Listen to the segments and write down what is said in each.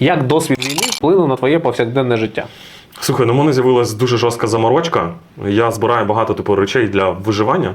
Як досвід війни вплинув на твоє повсякденне життя? Слухай, ну в мене з'явилась дуже жорстка заморочка. Я збираю багато типу речей для виживання.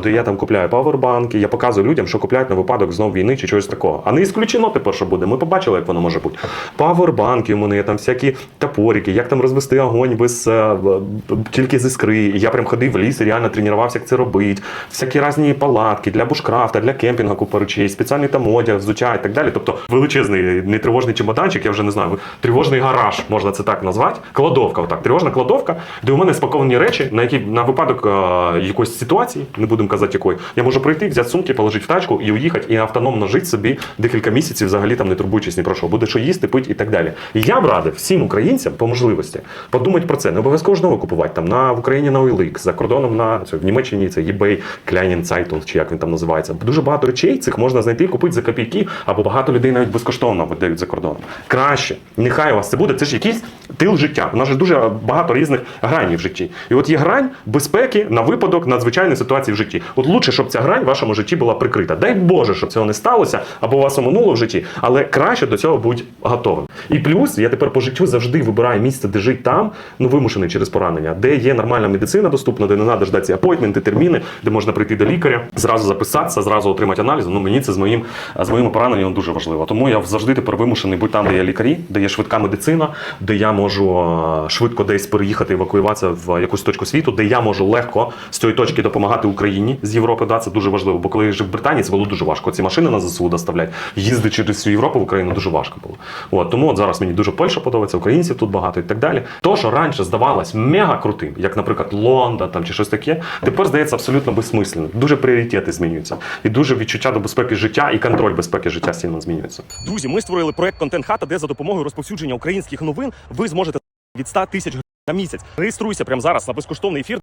де я там купляю павербанки, я показую людям, що купляють на випадок знов війни чи чогось такого. А не ісключено тепер, що буде. Ми побачили, як воно може бути. Павербанки у мене є там всякі топорики, як там розвести огонь без е, тільки з іскри. Я прям ходив в ліс і реально тренувався, як це робити. Всякі різні палатки для бушкрафта, для кемпінгу купа речей, спеціальний там одяг, взуття і так далі. Тобто величезний не тривожний чемоданчик, я вже не знаю, тривожний гараж, можна це так назвати. Кладовка, отак, тривожна кладовка, де у мене спаковані речі, на які на випадок е, якоїсь ситуації, не будемо казати якої, я можу прийти, взяти сумки, положити в тачку і уїхати, і автономно жити собі декілька місяців, взагалі там не турбуючись ні про що. Буде що їсти, пити і так далі. І я б радив всім українцям по можливості подумати про це. Не обов'язково ж нове купувати там на в Україні на OLX, за кордоном на це, в Німеччині це eBay, Kleinen Zeitung, чи як він там називається. Дуже багато речей цих можна знайти, купити за копійки, або багато людей навіть безкоштовно видають за кордоном. Краще, нехай у вас це буде. Це ж якийсь тил життя. У нас же дуже багато різних граней в житті. І от є грань безпеки на випадок надзвичайної ситуації в житті. От лучше, щоб ця грань в вашому житті була прикрита. Дай Боже, щоб цього не сталося, або у вас оминуло в житті, але краще до цього будь готовим. І плюс я тепер по життю завжди вибираю місце, де жити там, ну вимушений через поранення, де є нормальна медицина доступна, де не треба ждати апойтменти, терміни, де можна прийти до лікаря, зразу записатися, зразу отримати аналізи. Ну мені це з моїм з моїми пораненням дуже важливо. Тому я завжди тепер вимушений бути там, де є лікарі, де є швидка медицина, де я можу е, швидко десь переїхати, евакуюватися в якусь точку світу, де я можу легко з цієї точки допомагати Україні з Європи. Да, це дуже важливо. Бо коли я жив в Британії, це було дуже важко. Ці машини на ЗСУ доставляти, їздити через всю Європу в Україну дуже важко було. От тому от зараз мені дуже Польща подобається, українців тут багато і так далі. То, що раніше здавалось мега крутим, як, наприклад, Лондон там чи щось таке, тепер здається абсолютно безсмислено. Дуже пріоритети змінюються, і дуже відчуття до безпеки життя і контроль безпеки життя сильно змінюється. Друзі, ми створили проект Контент Хата, де за допомогою розповсюдження українських новин ви зможете від 100 тисяч гривень на місяць. Реєструйся прямо зараз на безкоштовний ефір.